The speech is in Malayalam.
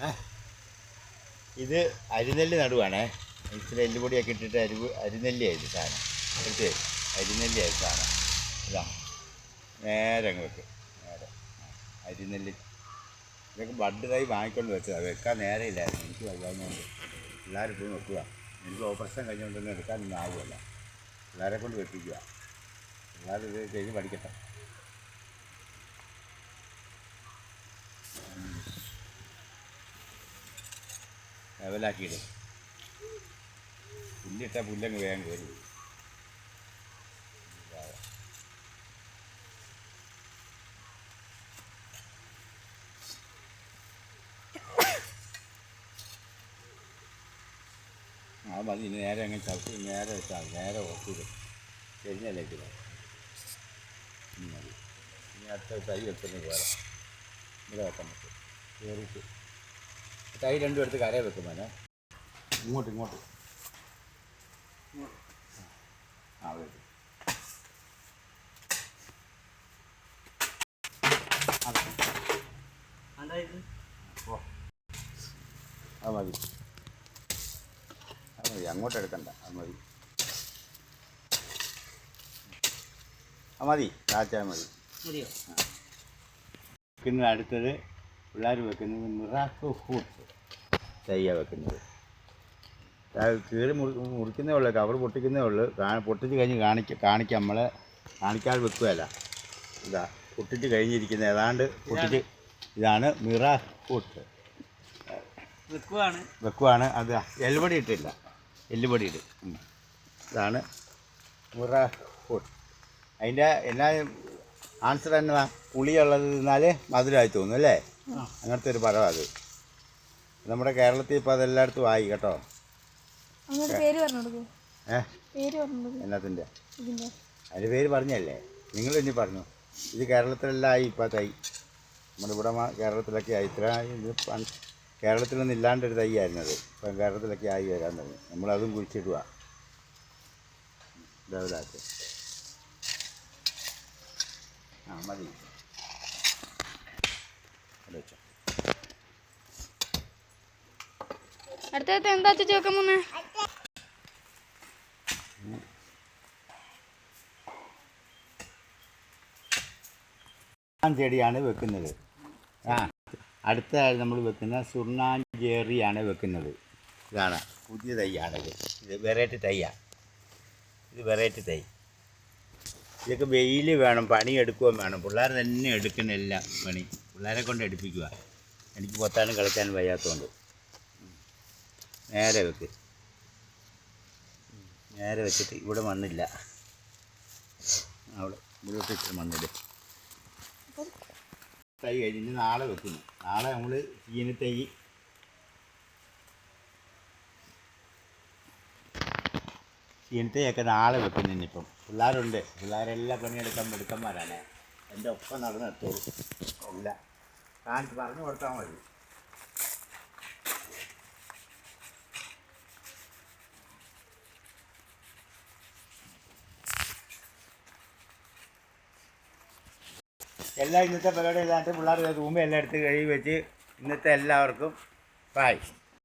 ഇത് അരിനെല്ല് നടുവാണേ. ഇച്ചിരി എല്ലുപൊടിയൊക്കെ ഇട്ടിട്ട് അരി അരിനെല്ലിയായത് സാധനം. എടുത്തേ അരിനെല്ലിയായത് സാധനം. ഇതാ. നേരെ വെക്ക്. നേരെ. അരിനെല്ല്. ഇതൊക്കെ ബഡ് തൈ വാങ്ങിക്കൊണ്ട് വെച്ചതാണ് വെക്കാൻ നേരെയില്ലായിരുന്നു എനിക്ക് വയ്യാഞ്ഞുകൊണ്ട് എല്ലാവരും പോയി വെക്കുക എനിക്ക് ഓപ്പറേഷൻ കഴിഞ്ഞുകൊണ്ടൊന്നും എടുക്കാനൊന്നും ആവുമല്ല പിള്ളേരെ കൊണ്ട് വെപ്പിക്കുക പിള്ളേർ ഇത് ചെയ്ത് പഠിക്കട്ടെ. ലെവലാക്കിയിടും. പുല്ലിട്ട പുല്ലങ്ങ് വേഗം കയറി. ആ മതി നേരെ അങ്ങ് ചവിട്ടി നേരെ വെച്ചാൽ നേരെ ഓക്കിടും ചെരിഞ്ഞല്ലേക്ക് ഇനി അടുത്ത തൈ വെക്കുന്നത് വേറെ ഇവിടെ വെക്കാൻ പറ്റും. കയറിയിട്ട് തൈ രണ്ടും എടുത്ത് കരയെ വെക്കും മോനെ. ഇങ്ങോട്ട് ഇങ്ങോട്ട്. ആ വെക്കും അത് മതി. അത് മതി. അങ്ങോട്ട് എടുക്കണ്ട. അത് മതി. അത് മതി. കാച്ചാൽ മതി. മതിയോ? അടുത്തത് പിള്ളേർ വെക്കുന്നത് മിറാക്കോ ഫ്രൂട്ട്സ് തയ്യാ വെക്കുന്നത്. കീറി മുറി മുറിക്കുന്നേ ഉള്ളൂ കവർ പൊട്ടിക്കുന്നേ ഉള്ളൂ. പൊട്ടിച്ച് കഴിഞ്ഞ് കാണിക്ക കാണിക്കാം നമ്മളെ കാണിക്കാതെ വെക്കുകയല്ല. ഇതാ പൊട്ടിച്ച് കഴിഞ്ഞിരിക്കുന്നത്. ഏതാണ്ട് പൊട്ടിച്ച് ഇതാണ് മിറ ഫ്രൂട്ട്സ് വെക്കുവാണ്. വെക്കുവാണ്. അത് എല്ലുപടി ഇട്ടില്ല. എല്ലുപടി ഇട്ട് ഇതാണ് മുറ ഫുഡ്. അതിന്റെ എന്നാ ആൻസർ എന്നതാ പുളിയുള്ളത് തിന്നാൽ മധുരമായി തോന്നും അല്ലേ? അങ്ങനത്തെ ഒരു പഴം അത്. നമ്മുടെ കേരളത്തിൽ ഇപ്പോൾ അതെല്ലായിടത്തും ആയി കേട്ടോ. എന്നത്തിന്റെ? അതിന്റെ പേര് പറഞ്ഞല്ലേ? നിങ്ങൾ ഇനി പറഞ്ഞു. ഇത് കേരളത്തിലെല്ലാം ആയി ഇപ്പോൾ തൈ. നമ്മുടെ ഇവിടെ കേരളത്തിലൊക്കെ ആയി. ഇത്ര ഇത് കേരളത്തിലൊന്നും ഇല്ലാണ്ടൊരു തൈ ആയിരുന്നു അത്. ഇപ്പം കേരളത്തിലൊക്കെ ആയി വരാൻ തുടങ്ങി. നമ്മളതും കുഴിച്ചിടുക. ഡെവലാക്ക് ആ മതി. വെച്ചോ അടുത്തത് എന്താ ചേച്ചി വെക്കാൻ പോന്നെ? ചെടിയാണ് വെക്കുന്നത്. ആ അടുത്ത നമ്മൾ വെക്കുന്ന സുർണാഞ്ചേറിയാണ് വെക്കുന്നത്. ഇതാണ് പുതിയ തൈയാണിത് ഇത്. വെറൈറ്റി തൈയാണ് ഇത് വെറൈറ്റി തൈ. ഇതൊക്കെ വെയിൽ വേണം പണി എടുക്കുകയും വേണം. പിള്ളേർ തന്നെ എടുക്കുന്നില്ല പണി. പിള്ളേരെ കൊണ്ട് എടുപ്പിക്കുക. എനിക്ക് പൊത്താനും കളിക്കാനും വയ്യാത്തതുകൊണ്ട് നേരെ വെക്ക്. നേരെ വെച്ചിട്ട് ഇവിടെ മണ്ണില്ല. അവിടെ ഇവിടെ ഇച്ചിരി മണ്ണില്ല തൈ കഴിഞ്ഞ് നാളെ വെക്കുന്നു. നാളെ നമ്മൾ ചീനത്തൈ ഒക്കെ നാളെ വെക്കുന്നു ഇനിയിപ്പം. പിള്ളേരുണ്ട്. പിള്ളേരെല്ലാം പണിയെടുക്കാൻ മിടുക്കന്മാരാണ്. എന്റെ ഒപ്പം നടന്നെടുത്തോളൂ എല്ലാം കാണിച്ച് പറഞ്ഞു കൊടുത്താൽ മതി. എല്ലാ ഇന്നത്തെ പരിപാടി ഇല്ലാണ്ട് പിള്ളേർ റൂമിൽ എല്ലാം എടുത്ത് കഴുകി വെച്ച് ഇന്നത്തെ എല്ലാവർക്കും ബായ്